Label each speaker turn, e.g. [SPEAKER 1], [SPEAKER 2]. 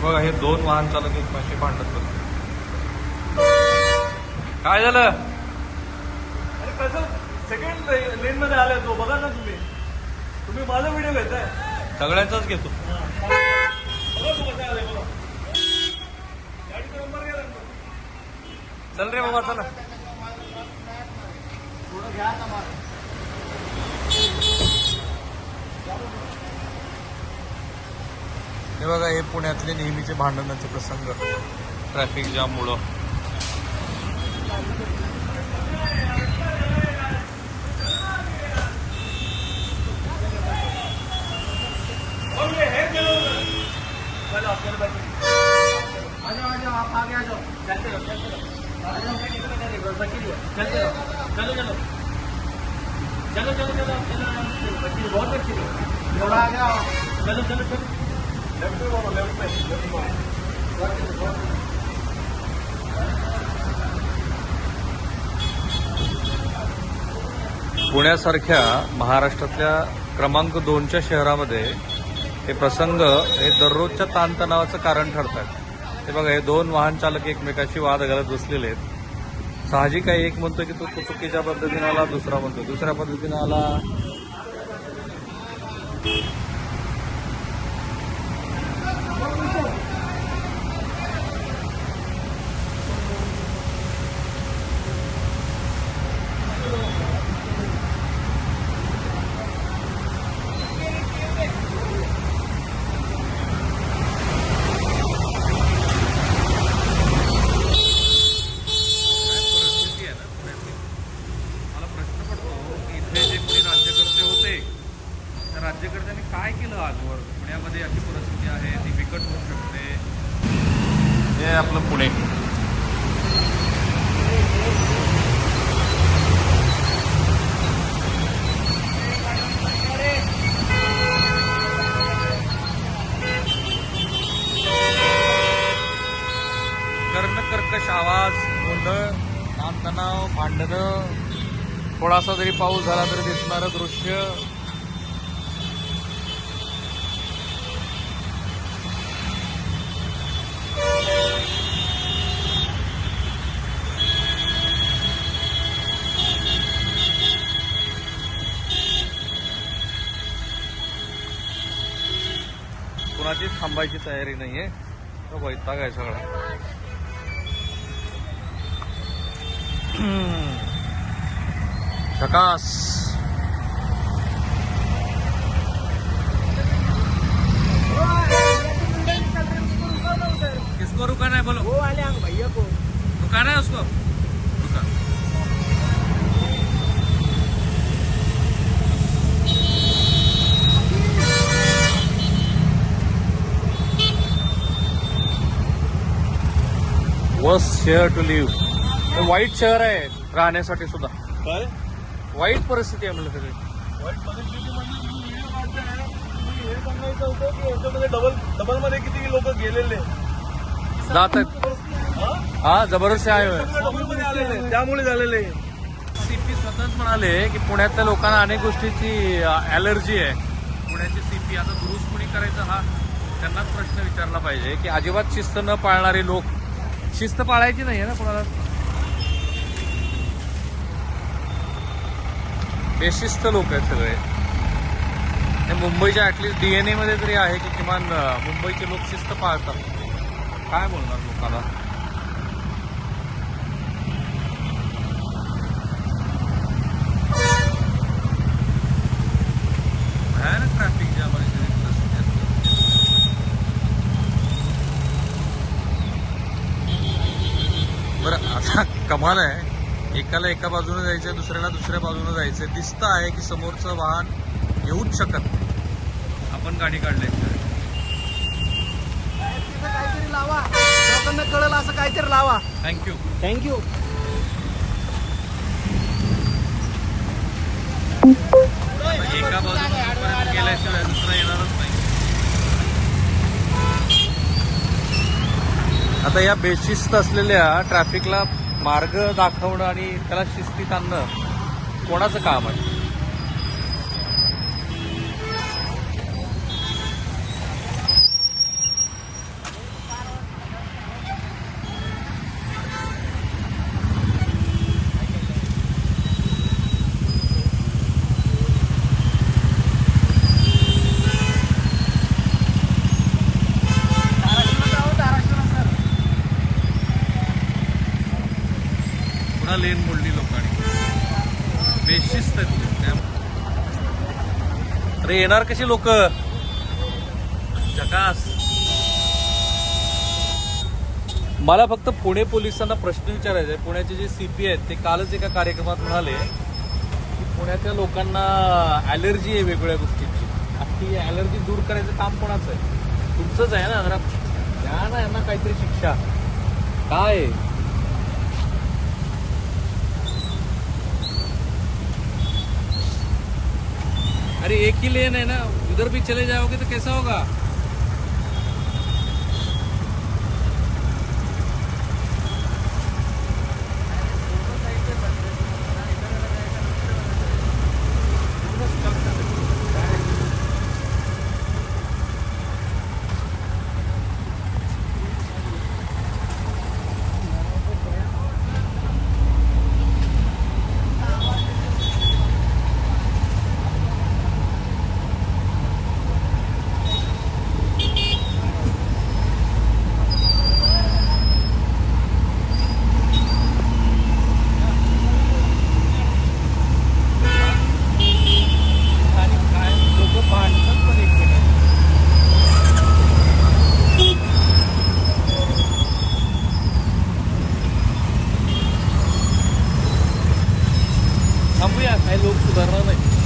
[SPEAKER 1] हे बघा हे दोन वाहन चालक एकमेकांशी भांडत बसले काय झालं?
[SPEAKER 2] अरे कसं? सेकंड लेन मध्ये आलाय तो बघा ना तुम्ही. तुम्ही माझा व्हिडिओ घेताय?
[SPEAKER 1] सगळ्यांचाच घेतो.
[SPEAKER 2] घ्या
[SPEAKER 1] चल रे बाबा चला. हे बघा हे पुण्यातले नेहमीचे भांडणाचे प्रसंग ट्रॅफिक जाम मुळे
[SPEAKER 2] और ये है चलो चलो चलो चलो चलो चलो चलो चलो बच्ची बहुत अच्छी है थोड़ा आ जाओ चलो चलो चलो लेफ्ट में लेफ्ट में लेफ्ट
[SPEAKER 1] पुण्यासारख्या महाराष्ट्रातल्या क्रमांक दोनच्या शहरामध्ये हे प्रसंग हे दररोजच्या ताणतणावाचं कारण ठरतात. ते बघा हे दोन वाहन चालक एकमेकाशी वाद घालत बसलेले आहेत. साहजिक आहे एक म्हणतो की तो तो चुकीच्या पद्धतीने आला दुसरा म्हणतो दुसऱ्या पद्धतीने आला परिस्थिती आहे ना पुण्यातली मला प्रश्न पडतो की इथे जे कोणी राज्यकर्ते होते त्या राज्यकर्त्यांनी काय केलं आजवर पुण्यामध्ये अशी परिस्थिती आहे ती बिकट होऊ शकते हे आपलं पुणे. कर्णकर्कश आवाज गोंधळ ताणतणाव भांडणं. थोडासा जरी पाऊस झाला तरी दिसणारं दृश्य. कुणाचीच थांबायची तयारी नाहीये. तो वैताग आहे सगळा. झकास किसको रुकाना है बोलो?
[SPEAKER 2] वो वाले आंग भैया को.
[SPEAKER 1] रुकाना है वस शेअर टू लिव्ह. हे वाईट शहर आहे राहण्यासाठी सुद्धा.
[SPEAKER 2] काय?
[SPEAKER 1] वाईट परिस्थिती आहे म्हणलं सगळी
[SPEAKER 2] वाईट हे सांगायचं होतं की याच्यामध्ये डबल डबलमध्ये किती लोक गेलेले
[SPEAKER 1] जात आहेत.
[SPEAKER 2] हा?
[SPEAKER 1] हा जबरदस्त आहे.
[SPEAKER 2] डबलमध्ये आलेले त्यामुळे झालेले
[SPEAKER 1] सीपी स्वतःच म्हणाले की पुण्यातल्या लोकांना अनेक गोष्टीची ॲलर्जी आहे. पुण्याची सीपी आता दुरुस्त कोणी करायचं हा त्यांनाच प्रश्न विचारला पाहिजे की अजिबात शिस्त न पाळणारे लोक शिस्त पाळायची नाही ना कोणाला? बेशिस्त लोक आहेत सगळे. मुंबईच्या ॲटलिस्ट डीएनए मध्ये तरी आहे की किमान मुंबईचे लोक शिस्त पाळतात. काय बोलणार लोकांना? आता कमाल आहे. एकाला एका बाजूने जायचंय दुसऱ्याला दुसऱ्या बाजूने जायचंय. दिसतं आहे की समोरचं वाहन येऊच शकत नाही. आपण गाडी काढली.
[SPEAKER 2] काहीतरी लावा लोकांना कळलं असं काहीतरी लावा
[SPEAKER 1] थँक्यू
[SPEAKER 2] थँक्यू
[SPEAKER 1] एका बाजूने गेल्याशिवाय दुसरा येणारच नाही. आता या बेशिस्त असलेल्या ट्रॅफिकला मार्ग दाखवणं आणि त्याला शिस्तीत आणणं कोणाचं काम आहे? लेन मोडली लोकांनी. बेशिस्त अरे येणार कशी लोक? जकास. मला फक्त पुणे पोलिसांना प्रश्न विचारायचा आहे. पुण्याचे जे सीपी आहेत ते कालच एका कार्यक्रमात म्हणाले की पुण्याच्या लोकांना ॲलर्जी आहे वेगवेगळ्या गोष्टींची. ती ॲलर्जी दूर करायचं काम कोणाचं आहे? तुमचंच आहे ना जरा. द्या ना यांना काहीतरी शिक्षा. काय? अरे एक ही लेन है ना उधर भी चले जाओगे तो कैसा होगा आणि काय लोक भांडतात पण एकमेकांना थांबूया काही लोक सुधारणार नाही